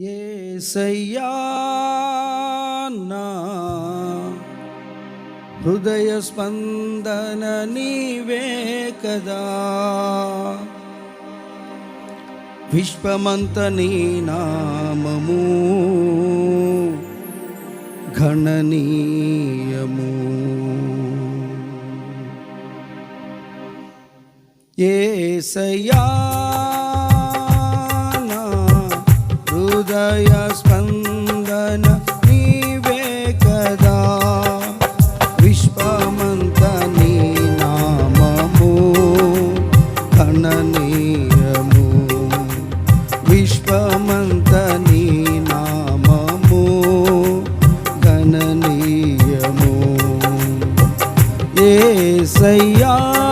ఏసయ్యానా హృదయ స్పందన నీవే కదా. విశ్వమంత నీ నామము. గణనీయము ఏసయ్యా ஐயா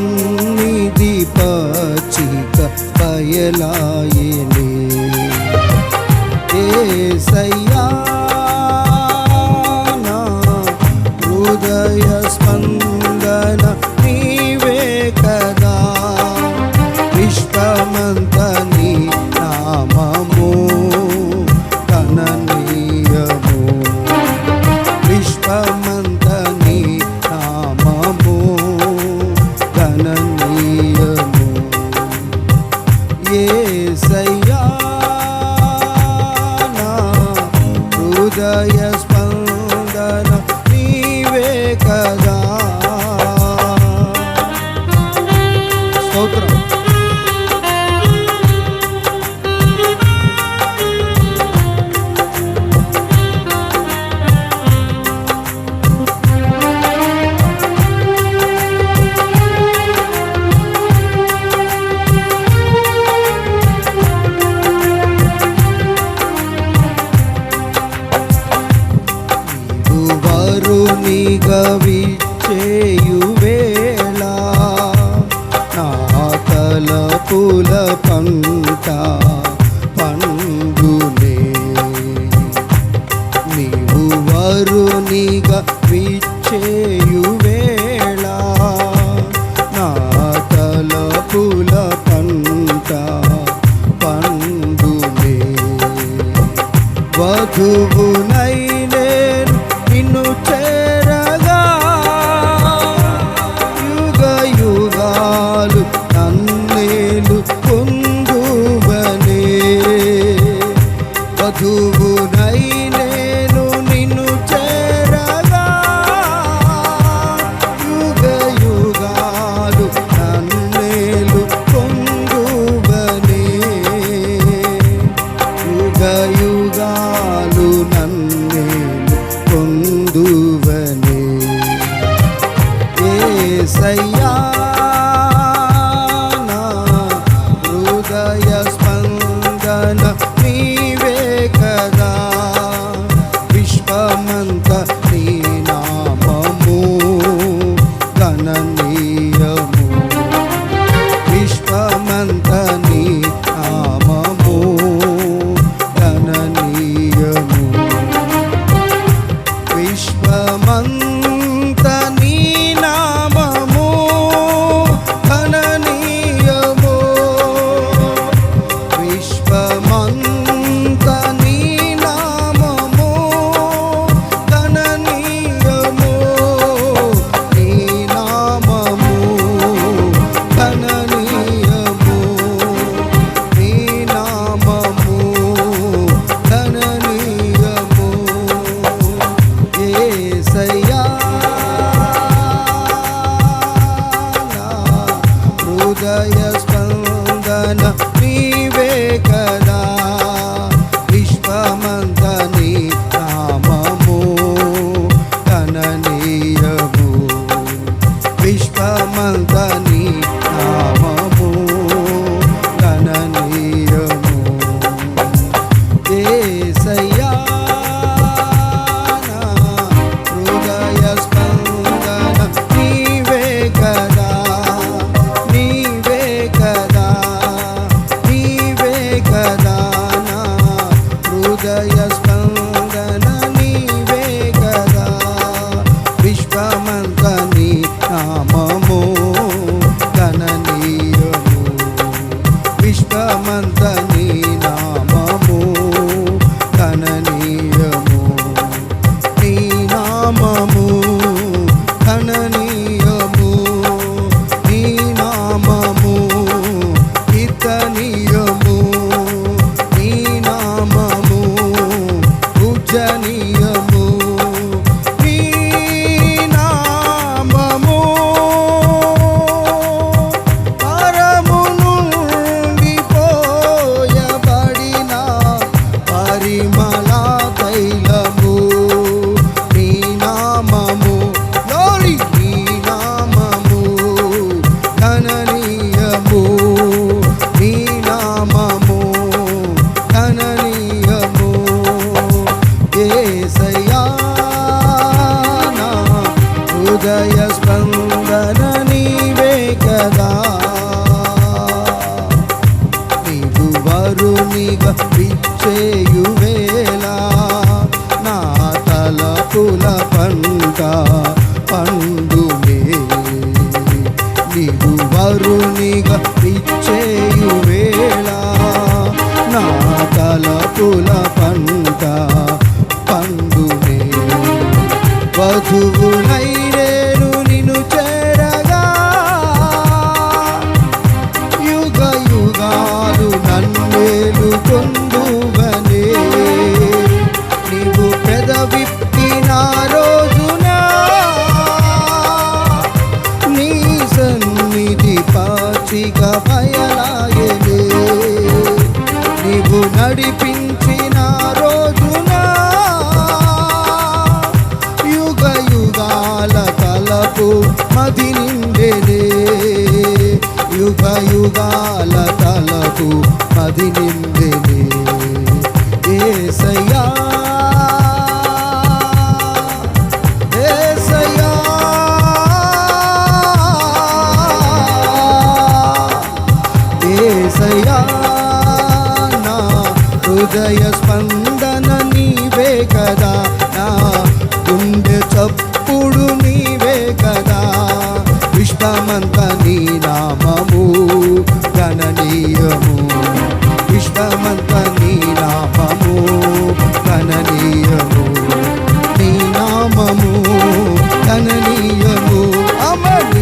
సన్నిధి పాచిక పయలాయనే. ఏ సై ఏసయ్యా హృదయ స్పందన నడిపించిన రోజున యుగ యుగాల తలపు మది నిండెనే. యుగ యుగాల తలపు మది నిండెనే. ఏసయ్యా ఏసయ్యా. హృదయ స్పందన నీవే కదా. నా గుండె చప్పుడు నీవే కదా. విశ్వమంత నీ నామము గణనీయము. విశ్వమంత నీ నామము గణనీయము. నీ నామము గణనీయము. అమరు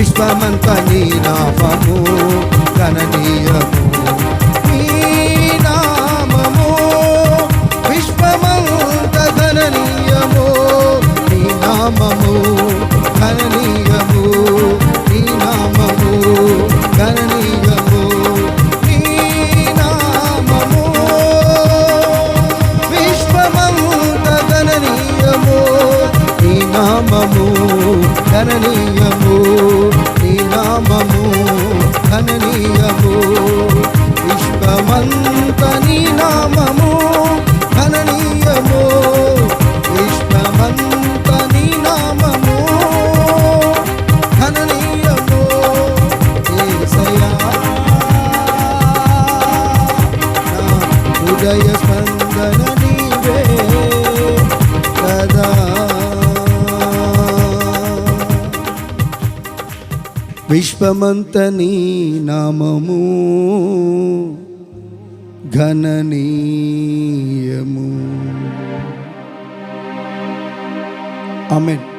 విశ్వమంత నీ నామము. గణనీయ హృదయ స్పందన నీవే కదా. విశ్వమంత నీ నామము ఘననీయము. ఆమెన్.